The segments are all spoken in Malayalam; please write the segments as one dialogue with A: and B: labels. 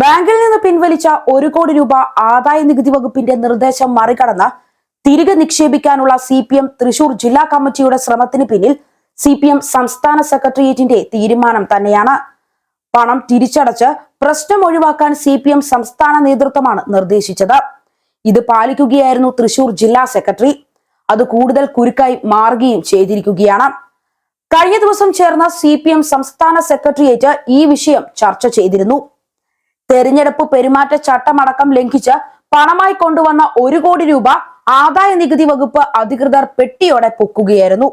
A: ബാങ്കിൽ നിന്ന് പിൻവലിച്ച ഒരു കോടി രൂപ ആദായ നികുതി വകുപ്പിന്റെ നിർദ്ദേശം മറികടന്ന് തിരികെ നിക്ഷേപിക്കാനുള്ള സി പി എം തൃശൂർ ജില്ലാ കമ്മിറ്റിയുടെ ശ്രമത്തിന് പിന്നിൽ സി പി എം സംസ്ഥാന സെക്രട്ടേറിയറ്റിന്റെ തീരുമാനം തന്നെയാണ്. പണം തിരിച്ചടച്ച് പ്രശ്നം ഒഴിവാക്കാൻ സി പി എം സംസ്ഥാന നേതൃത്വമാണ് നിർദ്ദേശിച്ചത്. ഇത് പാലിക്കുകയായിരുന്നു തൃശൂർ ജില്ലാ സെക്രട്ടറി. അത് കൂടുതൽ കുരുക്കായി മാറുകയും ചെയ്തിരിക്കുകയാണ്. കഴിഞ്ഞ ദിവസം ചേർന്ന സി സംസ്ഥാന സെക്രട്ടേറിയറ്റ് ഈ വിഷയം ചർച്ച ചെയ്തിരുന്നു. തെരഞ്ഞെടുപ്പ് പെരുമാറ്റച്ചട്ടമടക്കം ലംഘിച്ച് പണമായി കൊണ്ടുവന്ന ഒരു കോടി രൂപ ആദായ നികുതി വകുപ്പ് അധികൃതർ പെട്ടിയോടെ പൊക്കുകയായിരുന്നു.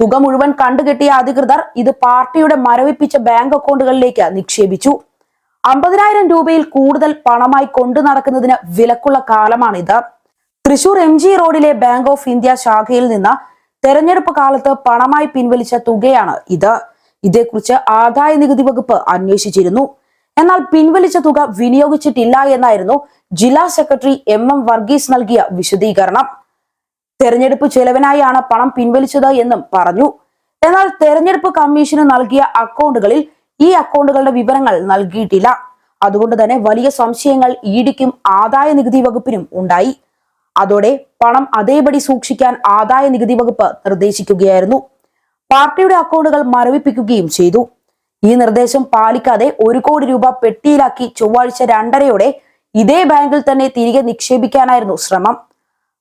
A: തുക മുഴുവൻ കണ്ടുകെട്ടിയ അധികൃതർ ഇത് പാർട്ടിയുടെ മരവിപ്പിച്ച ബാങ്ക് അക്കൗണ്ടുകളിലേക്ക് നിക്ഷേപിച്ചു. അമ്പതിനായിരം രൂപയിൽ കൂടുതൽ പണമായി കൊണ്ടു നടക്കുന്നതിന് വിലക്കുള്ള കാലമാണിത്. തൃശൂർ എം ജി റോഡിലെ ബാങ്ക് ഓഫ് ഇന്ത്യ ശാഖയിൽ നിന്ന് തെരഞ്ഞെടുപ്പ് കാലത്ത് പണമായി പിൻവലിച്ച തുകയാണ് ഇത്. ഇതേക്കുറിച്ച് ആദായ നികുതി വകുപ്പ് അന്വേഷിച്ചിരുന്നു. എന്നാൽ പിൻവലിച്ച തുക വിനിയോഗിച്ചിട്ടില്ല എന്നായിരുന്നു ജില്ലാ സെക്രട്ടറി എം എം വർഗീസ് നൽകിയ വിശദീകരണം. തെരഞ്ഞെടുപ്പ് ചെലവിനായാണ് പണം പിൻവലിച്ചത് എന്നും പറഞ്ഞു. എന്നാൽ തെരഞ്ഞെടുപ്പ് കമ്മീഷന് നൽകിയ അക്കൗണ്ടുകളിൽ ഈ അക്കൗണ്ടുകളുടെ വിവരങ്ങൾ നൽകിയിട്ടില്ല. അതുകൊണ്ട് തന്നെ വലിയ സംശയങ്ങൾ ഇഡിക്കും ആദായ നികുതി വകുപ്പിനും ഉണ്ടായി. അതോടെ പണം അതേപടി സൂക്ഷിക്കാൻ ആദായ നികുതി വകുപ്പ് നിർദ്ദേശിക്കുകയായിരുന്നു. പാർട്ടിയുടെ അക്കൗണ്ടുകൾ മരവിപ്പിക്കുകയും ചെയ്തു. ഈ നിർദ്ദേശം പാലിക്കാതെ ഒരു കോടി രൂപ പെട്ടിയിലാക്കി ചൊവ്വാഴ്ച രണ്ടരയോടെ ഇതേ ബാങ്കിൽ തന്നെ തിരികെ നിക്ഷേപിക്കാനായിരുന്നു ശ്രമം.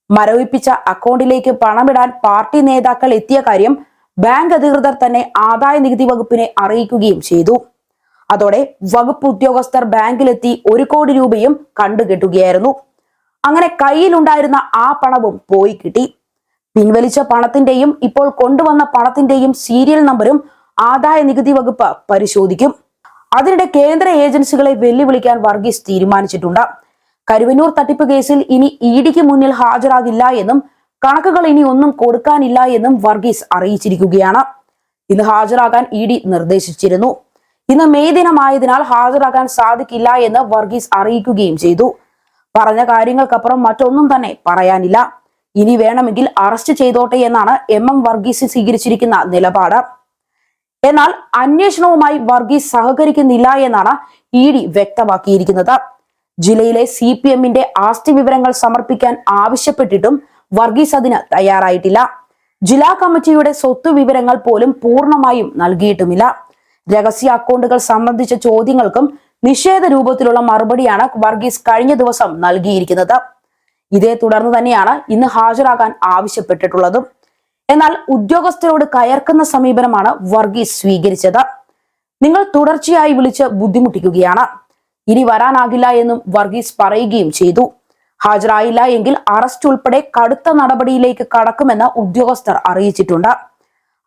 A: മരവിപ്പിച്ച അക്കൗണ്ടിലേക്ക് പണമിടാൻ പാർട്ടി നേതാക്കൾ എത്തിയ കാര്യം ബാങ്ക് അധികൃതർ തന്നെ ആദായ നികുതി വകുപ്പിനെ അറിയിക്കുകയും ചെയ്തു. അതോടെ വകുപ്പ് ഉദ്യോഗസ്ഥർ ബാങ്കിലെത്തി ഒരു കോടി രൂപയും കണ്ടുകെട്ടുകയായിരുന്നു. അങ്ങനെ കയ്യിലുണ്ടായിരുന്ന ആ പണവും പോയി കിട്ടി. പിൻവലിച്ച പണത്തിന്റെയും ഇപ്പോൾ കൊണ്ടുവന്ന പണത്തിന്റെയും സീരിയൽ നമ്പരും ആദായ നികുതി വകുപ്പ് പരിശോധിക്കും. അതിനിടെ കേന്ദ്ര ഏജൻസികളെ വെല്ലുവിളിക്കാൻ വർഗീസ് തീരുമാനിച്ചിട്ടുണ്ട്. കരുവന്നൂർ തട്ടിപ്പ് കേസിൽ ഇനി ഇഡിക്ക് മുന്നിൽ ഹാജരാകില്ല എന്നും കണക്കുകൾ ഇനി ഒന്നും കൊടുക്കാനില്ല എന്നും വർഗീസ് അറിയിച്ചിരിക്കുകയാണ്. ഇന്ന് ഹാജരാകാൻ ഇ ഡി നിർദ്ദേശിച്ചിരുന്നു. ഇന്ന് മെയ് ദിനമായതിനാൽ ഹാജരാകാൻ സാധിക്കില്ല എന്ന് വർഗീസ് അറിയിക്കുകയും ചെയ്തു. പറഞ്ഞ കാര്യങ്ങൾക്കപ്പുറം മറ്റൊന്നും തന്നെ പറയാനില്ല. ഇനി വേണമെങ്കിൽ അറസ്റ്റ് ചെയ്തോട്ടെ എന്നാണ് എം എം വർഗീസ് സ്വീകരിച്ചിരിക്കുന്ന നിലപാട്. എന്നാൽ അന്വേഷണവുമായി വർഗീസ് സഹകരിക്കുന്നില്ല എന്നാണ് ഇ ഡി വ്യക്തമാക്കിയിരിക്കുന്നത്. ജില്ലയിലെ സി പി എമ്മിന്റെ ആസ്തി വിവരങ്ങൾ സമർപ്പിക്കാൻ ആവശ്യപ്പെട്ടിട്ടും വർഗീസ് അതിന് തയ്യാറായിട്ടില്ല. ജില്ലാ കമ്മിറ്റിയുടെ സ്വത്ത് വിവരങ്ങൾ പോലും പൂർണമായും നൽകിയിട്ടുമില്ല. രഹസ്യ അക്കൗണ്ടുകൾ സംബന്ധിച്ച ചോദ്യങ്ങൾക്കും നിഷേധ രൂപത്തിലുള്ള മറുപടിയാണ് വർഗീസ് കഴിഞ്ഞ ദിവസം നൽകിയിരിക്കുന്നത്. ഇതേ തുടർന്ന് തന്നെയാണ് ഇന്ന് ഹാജരാകാൻ ആവശ്യപ്പെട്ടിട്ടുള്ളതും. എന്നാൽ ഉദ്യോഗസ്ഥരോട് കയർക്കുന്ന സമീപനമാണ് വർഗീസ് സ്വീകരിച്ചത്. നിങ്ങൾ തുടർച്ചയായി വിളിച്ച് ബുദ്ധിമുട്ടിക്കുകയാണ്. ഇനി വരാനാകില്ല എന്നും വർഗീസ് പറയുകയും ചെയ്തു. ഹാജരായില്ല എങ്കിൽ അറസ്റ്റ് ഉൾപ്പെടെ കടുത്ത നടപടിയിലേക്ക് കടക്കുമെന്ന് ഉദ്യോഗസ്ഥർ അറിയിച്ചിട്ടുണ്ട്.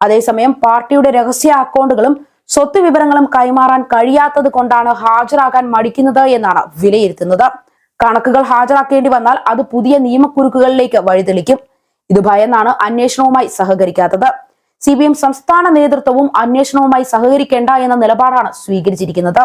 A: അതേസമയം പാർട്ടിയുടെ രഹസ്യ അക്കൗണ്ടുകളും സ്വത്ത് വിവരങ്ങളും കൈമാറാൻ കഴിയാത്തത് കൊണ്ടാണ് ഹാജരാകാൻ മടിക്കുന്നത് എന്നാണ് വിലയിരുത്തുന്നത്. കണക്കുകൾ ഹാജരാക്കേണ്ടി വന്നാൽ അത് പുതിയ നിയമക്കുരുക്കുകളിലേക്ക് വഴിതെളിക്കും. ഇത് ഭയന്നാണ് അന്വേഷണവുമായി സഹകരിക്കാത്തത്. സി സംസ്ഥാന നേതൃത്വവും അന്വേഷണവുമായി സഹകരിക്കേണ്ട എന്ന നിലപാടാണ് സ്വീകരിച്ചിരിക്കുന്നത്.